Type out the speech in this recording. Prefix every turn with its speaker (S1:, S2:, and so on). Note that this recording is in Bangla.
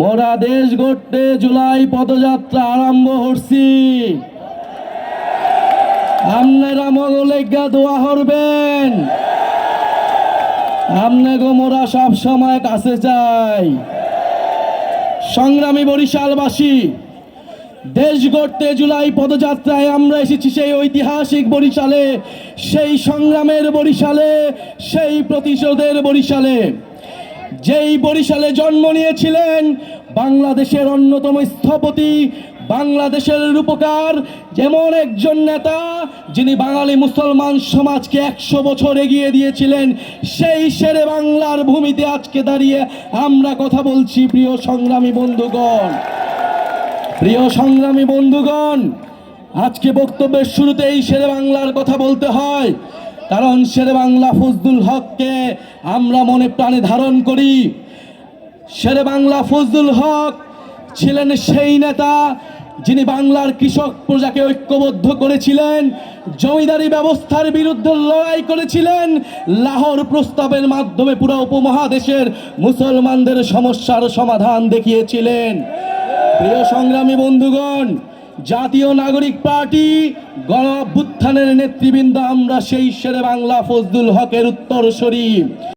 S1: মোরা দেশ গড়তে জুলাই পদযাত্রা আরম্ভ করছি। আপনারা মগলেজ্ঞা দোয়া করবেন। আপনাকে মোরা সব সময় কাছে চাই। সংগ্রামী বরিশালবাসী, দেশ গড়তে জুলাই পদযাত্রায় আমরা এসেছি সেই ঐতিহাসিক বরিশালে, সেই সংগ্রামের বরিশালে, সেই প্রতিশোধের বরিশালে। যেই বরিশালে জন্ম নিয়েছিলেন বাংলাদেশের অন্যতম স্থপতি, বাংলাদেশের রূপকার, যেমন একজন নেতা যিনি বাঙালি মুসলমান সমাজকে একশো বছর এগিয়ে দিয়েছিলেন, সেই শেরে বাংলার ভূমিতে আজকে দাঁড়িয়ে আমরা কথা বলছি প্রিয় সংগ্রামী বন্ধুগণ। প্রিয় সংগ্রামী বন্ধুগণ, আজকে বক্তব্যের শুরুতেই শেরে বাংলার কথা বলতে হয়। কারণ শেরে বাংলা ফজলুল হককে আমরা মনে প্রাণে ধারণ করি। শেরে বাংলা ফজলুল হক ছিলেন সেই নেতা যিনি বাংলার কৃষক প্রজাকে ঐক্যবদ্ধ করেছিলেন, জমিদারি ব্যবস্থার বিরুদ্ধে লড়াই করেছিলেন, লাহোর প্রস্তাবের মাধ্যমে পুরো উপমহাদেশের মুসলমানদের সমস্যার সমাধান দেখিয়েছিলেন। প্রিয় সংগ্রামী বন্ধুগণ জাতীয় নাগরিক পার্টি গণ নেতৃবৃন্দ আমরা সেই শেরে বাংলা ফজলুল হকের উত্তরসূরি।